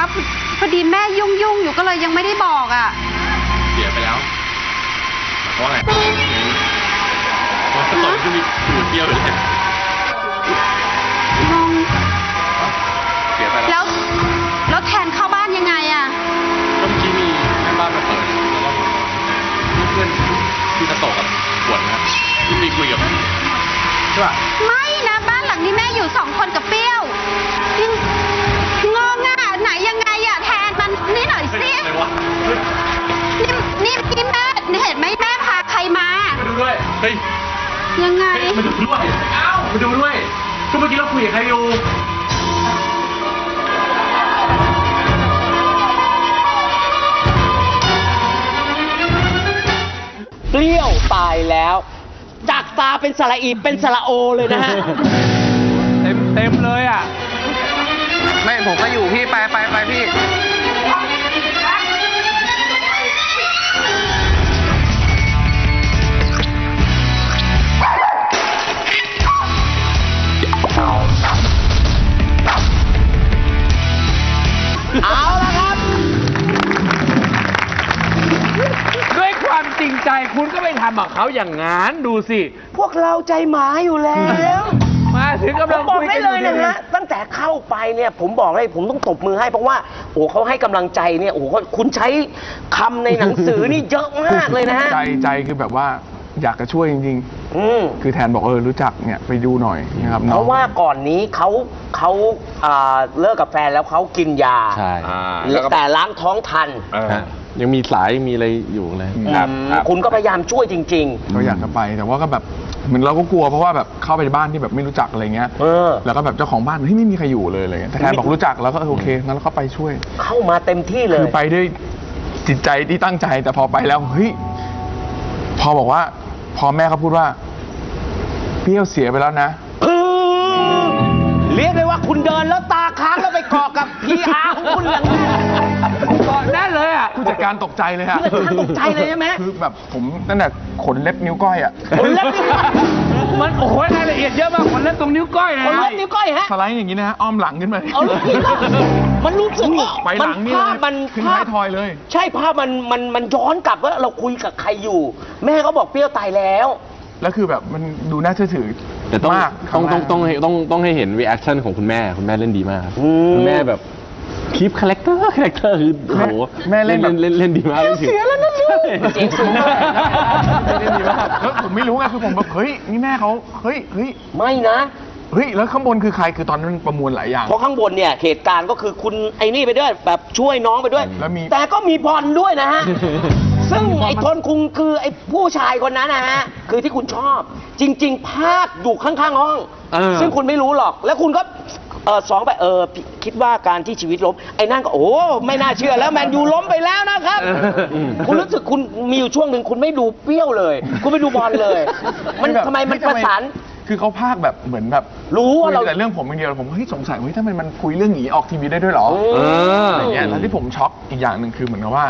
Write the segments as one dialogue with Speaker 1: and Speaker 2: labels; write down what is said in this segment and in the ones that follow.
Speaker 1: คะพอพอดีแม่ยุ่งยุ่งๆอยู่ก็เลยยังไม่ได้บอกอะ
Speaker 2: เสียไปแล้วเพราะอะไรมันตกที่มีสูตรเดียวเลย
Speaker 1: งง
Speaker 2: เสียไปแล้ว
Speaker 1: แล้ว แล้วแทนเข้าบ้านยังไงอะ
Speaker 2: ก็เมื่อกี้มีแม่บ้านมาเปิดแล้วก็มีเพื่อนที่จะตกกับขวดนะครับที่มีคุยกับใช่ป่ะ
Speaker 1: ไม่นะบ้านหลังนี้แม่อยู่สองคนกับเปรี้ยวยังง
Speaker 2: ดูด้วย เฮ้ย
Speaker 1: ยังไง
Speaker 2: เฮ้ยมาดูด้วย เอ้ามาดูด้วยก็เมื่อกี้เราคุยกับใครอยู่
Speaker 3: เปรี้ยวตายแล้ว จากตาเป็นสระอีเป็นสระโอเลยนะฮะ
Speaker 4: เต็มเต็มเลยอะ
Speaker 5: ไม่ผมก็อยู่พี่ไปไปไปพี่
Speaker 4: ใจคุณก็ไปทำกับเขาอย่างงั้นดูสิ
Speaker 3: พวกเราใจหมาอยู่แล้ว
Speaker 4: มาถึง
Speaker 3: ผ
Speaker 4: กำลั
Speaker 3: ม
Speaker 4: ง
Speaker 3: บอก
Speaker 4: คุย
Speaker 3: ได้
Speaker 4: กัน
Speaker 3: เลย
Speaker 4: อ
Speaker 3: นะฮะตั้งแต่เข้าไปเนี่ยผมบอกเลยผมต้องตบมือให้เพราะว่าโอ้เขาให้กำลังใจเนี่ยโอ้คุณใช้คำในหนังสือนี่เยอะมากเลยนะฮะ
Speaker 6: ใจใจคือแบบว่าอยากจะช่วยจริง
Speaker 3: อืม
Speaker 6: ๆ คือแทนบอกเออรู้จักเนี่ยไปดูหน่อยนะครับ
Speaker 3: เพ
Speaker 6: น้อง
Speaker 3: ราะว่าก่อนนี้เขาเขาอ่าเลิกกับแฟนแล้วเขากินยา
Speaker 7: ใช่
Speaker 3: แต่ล้างท้องทัน
Speaker 7: ฮะ ยังมีสายยังมีอะไรอยู่เลย
Speaker 3: อืมคุณก็พยายามช่วยจริง
Speaker 6: ก็อยากจะไปแต่ว่าก็แบบเหมือนเราก็กลัวเพราะว่าแบบเข้าไปในบ้านที่แบบไม่รู้จักอะไรเงี้ย
Speaker 3: เออ
Speaker 6: แล้วก็แบบเจ้าของบ้านเฮ้ยไม่มีใครอยู่เลยอะไรเงี้ยแต่แทนบอกรู้จักแล้วก็เออโอเคงั้นเราก็ไปช่วย
Speaker 3: ๆ เข้ามาเต็มที่เล
Speaker 6: คื
Speaker 3: ย
Speaker 6: อไปด้วยจิตใจที่ตั้งใจ แต่พอไปแล้วเฮ้ยพอบอกว่า พอแม่เขาพูดว่าเปรี้ยวเสียไปแล้วนะ
Speaker 3: อืมเรียกได้ว่าคุณเดินแล้วตาค้างแล้วไปเกาะกับพีอาร์ของคุณอย่างนั้น
Speaker 4: ก่อนแน่เลยอะ
Speaker 6: ผู้ จัดการตกใจเลยฮะ
Speaker 3: ผู้จัดการตกใจเลยใช่ไหม
Speaker 6: คือแบบผมตั้งแต่ขนเล็บนิ้วก้อยอะ
Speaker 3: คนเล็บนิ้วก้อย
Speaker 4: มันโอ้โหรายละเอียดเยอะมากคนเล่นตรงนิ้วก้อยนะ
Speaker 3: คนเล็บนิ้วก้อยฮะ
Speaker 6: สไลด์อย่างนี้นะฮะอ้อมหลังขึ้นมา
Speaker 3: เอาเลยมันรู้สึกว่า
Speaker 6: ไปหลังนี่
Speaker 3: ภา
Speaker 6: เล
Speaker 3: พ
Speaker 6: ย
Speaker 3: มัน
Speaker 6: ขึ้น
Speaker 3: ภา
Speaker 6: ท้า
Speaker 3: พ
Speaker 6: ยทอยเลย
Speaker 3: ใช่ภาพมันมันมันย้อนกลับว่าเราคุยกับใครอยู่ แม่ก็บอกเปรี้ยวตายแล้ว
Speaker 6: แล้วคือแบบมันดูน่าเชื่อถือ
Speaker 7: แต่ต้อง
Speaker 6: มาก
Speaker 7: ต้องต้อง
Speaker 6: ค
Speaker 7: ต้
Speaker 6: รั้
Speaker 7: อง
Speaker 6: แรก
Speaker 7: ให้ต้องต้องให้เห็นรีแอคชั่นของคุณแม่คุณแม่เล่นดีมาก
Speaker 3: อืม
Speaker 7: คุณแม่แบบ คลิปคาแรคเตอร์คาแรคเตอร์คือโอ้โห
Speaker 6: แม่เล่นแบบ
Speaker 7: เล่นเล่นดีมากเล่นถึง
Speaker 6: เสียแล้วนะลูก
Speaker 3: เสียงสูงมาก
Speaker 6: เล่นดีมากแล้วผมไม่รู้ไงคือผมแบบเฮ้ยนี่แม่เขาเฮ้ยเฮ้ย
Speaker 3: ไม่นะ
Speaker 6: เฮ้ยแล้วข้างบนคือใครคือตอนนั้นมันประมวลหลายอย่าง
Speaker 3: เพราะข้างบนเนี่ยเหตุการณ์ก็คือคุณไอ้นี่ไปด้วยแบบช่วยน้องไปด้วย
Speaker 6: แล้วมี
Speaker 3: แต่ก็มีบอลด้วยนะฮะ ซึ่งไอ้ทนคุงคือไอ้ผู้ชายคนนั้นนะฮะ คือที่คุณชอบ จริง ๆ ภาคอยู่ข้างๆห้อง
Speaker 7: เออ
Speaker 3: ซึ่งคุณไม่รู้หรอก แล้วคุณก็ เออสองไปเออพี่คิดว่าการที่ชีวิตล้มไอ้นั่นก็โอ้ไม่น่าเชื่อแล้วแมนยูล้มไปแล้วนะครับ คุณรู้สึกคุณมีอยู่ช่วงหนึ่งคุณไม่ดูเปรี้ยวเลย คุณไม่ดูบอลเลย มัน
Speaker 6: แบบ
Speaker 3: ทำไมมัน
Speaker 6: เฮ้ย
Speaker 3: ประสาน
Speaker 6: คือเขาพากแบบเหมือนแบบ
Speaker 3: รู้ว่าเรา
Speaker 6: คุยแต่เรื่องผมอย่างเดียวผมเฮ้ยสงสัยเฮ้ยถ้ามันมันคุยเรื่องหนีออกทีวีได้ด้วยเหรอ
Speaker 3: เอ
Speaker 7: อ
Speaker 6: อะไรเงี้ยแล้วที่ผมช็อกอีกอย่างหนึ่งคือเหมือนกับว่า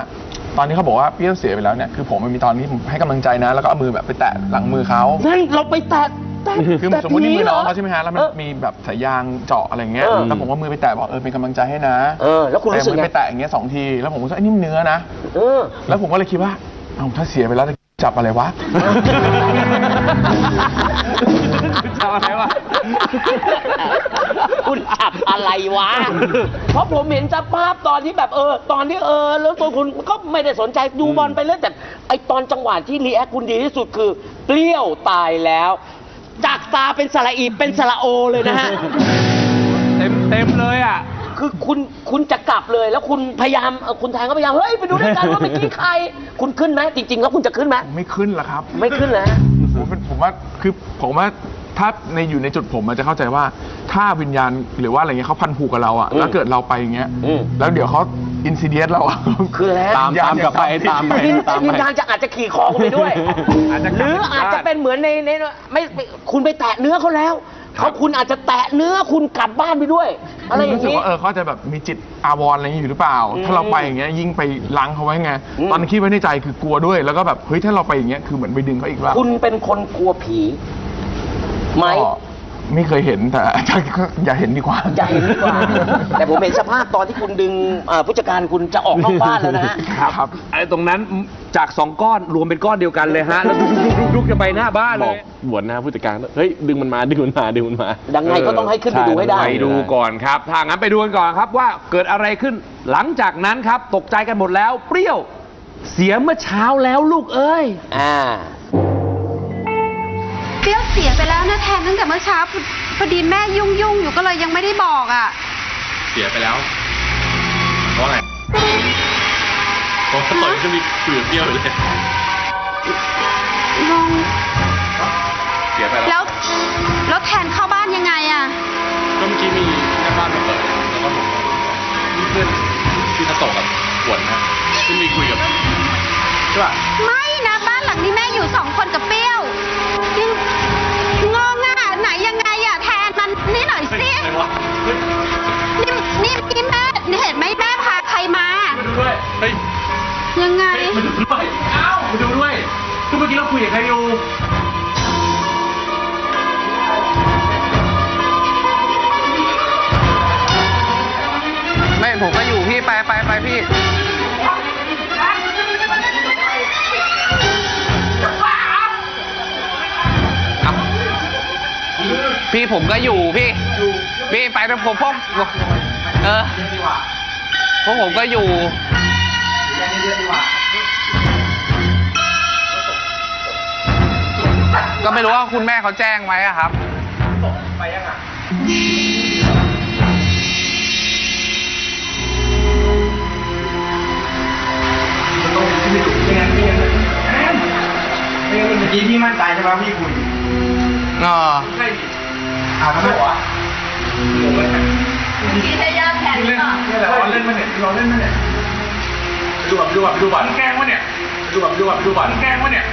Speaker 6: ตอนที่เขาบอกว่าเปรี้ยวเสียไปแล้วเนี่ยคือผมมันมีตอนนี้ผมให้กำลังใจนะ แล้วก็เอามือแบบไปแตะหลังมือเขา
Speaker 3: นั่นเราไปแตะ แตะ
Speaker 6: คือ
Speaker 3: แตะ
Speaker 6: สมมตินี่มือน้อง
Speaker 3: หร
Speaker 6: เขาใช่ไหมฮะแล้วมัน
Speaker 3: เออ
Speaker 6: มีแบบสายยางเจาะอะไรเงี้ย
Speaker 3: เออ
Speaker 6: แล้วผมว่ามือไปแตะบอกเออเป็นกำลังใจให้นะ
Speaker 3: เออแล้วคุณรู้สึก
Speaker 6: แต่มือ
Speaker 3: ไง
Speaker 6: ไปแตะอย่างเงี้ยสองทีแล้วผมก็รู้สึกไอ้นี่มันเนื้อนะ
Speaker 3: เออ
Speaker 6: แล้วผมก็เลยคิดว่าเอ้าถ้าเสียไปแล้วจะจับอะไรวะ
Speaker 4: จะอะไรวะ
Speaker 3: คุณจับอะไรวะ เพราะผมเห็นสภาพตอนที่แบบเออ ตอนที่เออ แล้วตัวคุณก็ไม่ได้สนใจดูบอลไปเรื่อยแต่ไอตอนจังหวะที่รีแอคคุณดีที่สุดคือเปรี้ยวตายแล้ว จากตาเป็นสระอีเป็นสระโอเลยนะฮะ
Speaker 4: เต็มเต็มเลยอะ
Speaker 3: คือคุณคุณจะกลับเลยแล้วคุณพยายามเอ่อคุณแทนก็พยายามเฮ้ยไปดูด้วยกันว่าเมื่อกี้ใคร คุณขึ้นไหมจริง ๆ แล้วคุณจะขึ้นไหม
Speaker 6: ผมไม่ขึ้นละครับ
Speaker 3: ไม่ขึ้นแล้ว
Speaker 6: ผมเป็นผมว่าคือผมว่าถ้าในอยู่ในจุดผมมันจะเข้าใจว่า ถ้าวิญญาณหรือว่าอะไรเงี้ยเขาพันผูกกับเราอะ
Speaker 3: อืม
Speaker 6: แล้วเกิดเราไปอย่างเงี้ย
Speaker 3: อืม
Speaker 6: แล้วเดี๋ยวเขา อินซิเดียสเราอะ
Speaker 3: คือแล้ว
Speaker 7: ตามตามกลับไปตามไป
Speaker 3: วิญ
Speaker 7: ตาม
Speaker 3: วิ
Speaker 7: ไป
Speaker 3: ญญาณจะอาจจะขี่คอคุณไปด้วย
Speaker 4: อาจจะ
Speaker 3: หรืออาจจะเป็นเหมือนในในไม่ไม่คุณไปแตะเนื้อเขาแล้วเขาคุณอาจจะแตะเนื้อคุณกลับบ้านไปด้วย อะไรอย่าง
Speaker 6: รู้สึก
Speaker 3: นี้
Speaker 6: ว่าเออเขาอาจจะแบบมีจิตอาวรณ์อะไรอย่างนี้อยู่หรือเปล่า
Speaker 3: อืม
Speaker 6: ถ้าเราไปอย่างเงี้ยยิ่งไปล้างเขาไว้ไง
Speaker 3: อืม
Speaker 6: ตอนนนคิดไว้ในใจคือกลัวด้วย แล้วก็แบบเฮ้ยถ้าเราไปอย่างเงี้ยคือเหมือนไปดึงเขาอีกว่า
Speaker 3: คุณเป็นคนกลัวผีไหม
Speaker 6: ก็ ไม่เคยเห็นแต่อย่าเห็นดีกว่า
Speaker 3: อย่าเห็นดีกว่า แต่ผมเห็นสภาพตอนที่คุณดึงเอ่อผู้จัดการคุณจะออกนอกบ้านแล้วนะฮะ
Speaker 6: ครับ
Speaker 4: ไอ้ตรงนั้นจากสองก้อนรวมเป็นก้อนเดียวกันเลยฮะ แล้วดุกดุกดุกดุกจะไปหน้าบ้าน
Speaker 7: บ
Speaker 4: เล
Speaker 7: อก
Speaker 4: ย
Speaker 7: บวชนะผู้จัดการเฮ้ยดึงมันมาดึงมันมาดึงมันมา
Speaker 3: ดังไงก็ต้องให้ขึ้นไปดูให้ได้
Speaker 4: ไปดูก่อนครับ ถ้างั้นไปดูกันก่อนครับว่าเกิดอะไรขึ้น หลังจากนั้นครับ ตกใจกันหมดแล้ว เปรี้ยว เสียเมื่อเช้าแล้วลูกเอ้ย
Speaker 3: อ่า
Speaker 1: เปรี้ยวเสียไปแล้วนะแทนตั้งแต่เมื่อเช้าพอพอดีแม่ยุ่งยุ่งๆอยู่ก็เลยยังไม่ได้บอกอะ
Speaker 2: เสียไปแล้ว เพราะอะไรเพราะตอนที่มีคุยกับเปรี้ยวอยู่เลย
Speaker 1: งง
Speaker 2: เสียไปแล้ว
Speaker 1: แล้วแล้วแทนเข้าบ้านยังไงอะ
Speaker 2: ก็เมื่อกี้มีแม่บ้านมาเปิดแล้วก็ผมมีเพื่อนที่จะตกกับปวดนะที่มีคุยกับใช่ป่ะ
Speaker 1: ไม่นะบ้านหลังนี้แม่อยู่สองคนกับเปรี้ยวยังงงอะไหนยังไงอะแทนมันนี่หน่อยสิ
Speaker 2: อะไร วะเฮ้ย
Speaker 1: นี่นี่นี่แม่เห็นไหมแม่พาใครมา
Speaker 2: มาดูด้วย เฮ้ย
Speaker 1: ยังไง
Speaker 2: เฮ้ยมาดูด้วยเอ้ามาดูด้วยคือเมื่อกี้เราคุยกับใครอยู่
Speaker 5: ไม่ผมก็อยู่พี่ไปไปไปพี่เอ้าพี่ผมก็อยู่พี่ พี่ไปนะผมพวกเออพวกผมก็อยู่ก็ไม่รู้ว่าคุณแม่เขาแจ้งไหมอะครับ
Speaker 6: เมื่อกี้พี่มั่นใจใช่ไหมพี่คุย
Speaker 5: เออ
Speaker 6: อ่าทำไมวะพี่ใช่ญาติแทนหรือเปล่าเนี่ยแหละเราเล่นมาเนี่ยเราเล่นมาเนี่ยดูแบบดูแบบดูบัตรแกล้งวะเนี่ยดูแบบดูแบบดูบัตรแกล้งวะเนี่ย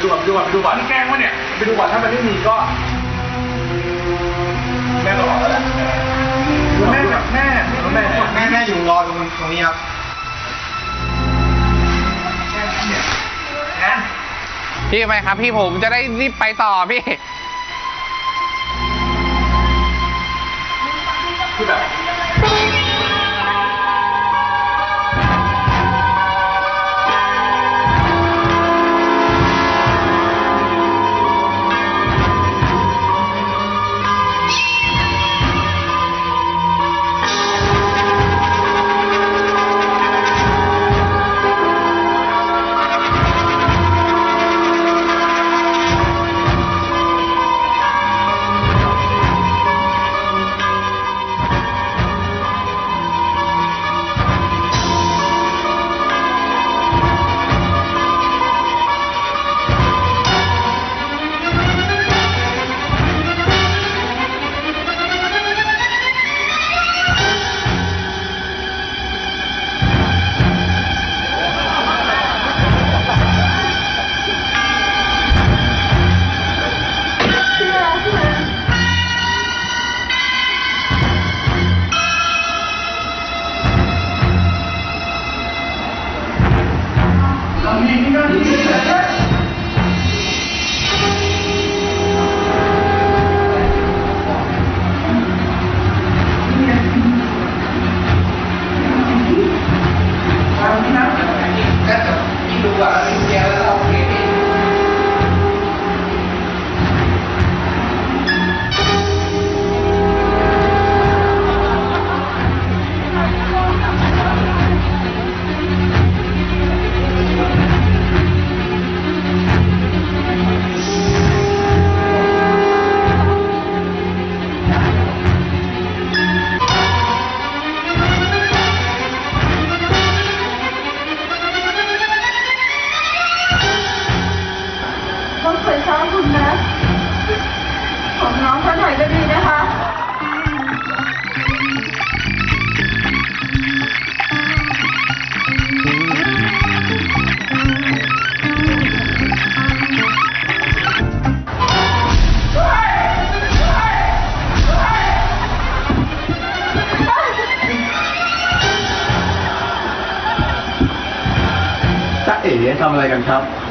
Speaker 6: ดูแบบดูแบบดูบัตรแกล้งวะเนี่ยไปดูบัตรถ้ามันไม่มีก็แม่ก็บอกแล้วแหละแม่แม่แม่แม่แม่อยู่รอตรงตรงนี้ครับ
Speaker 5: พี่ไปครับพี่ผมจะได้รีบไปต่อพี่
Speaker 2: คือแบบ
Speaker 8: ต้
Speaker 6: อ๋ทำอะไรกันครับเฮ้ย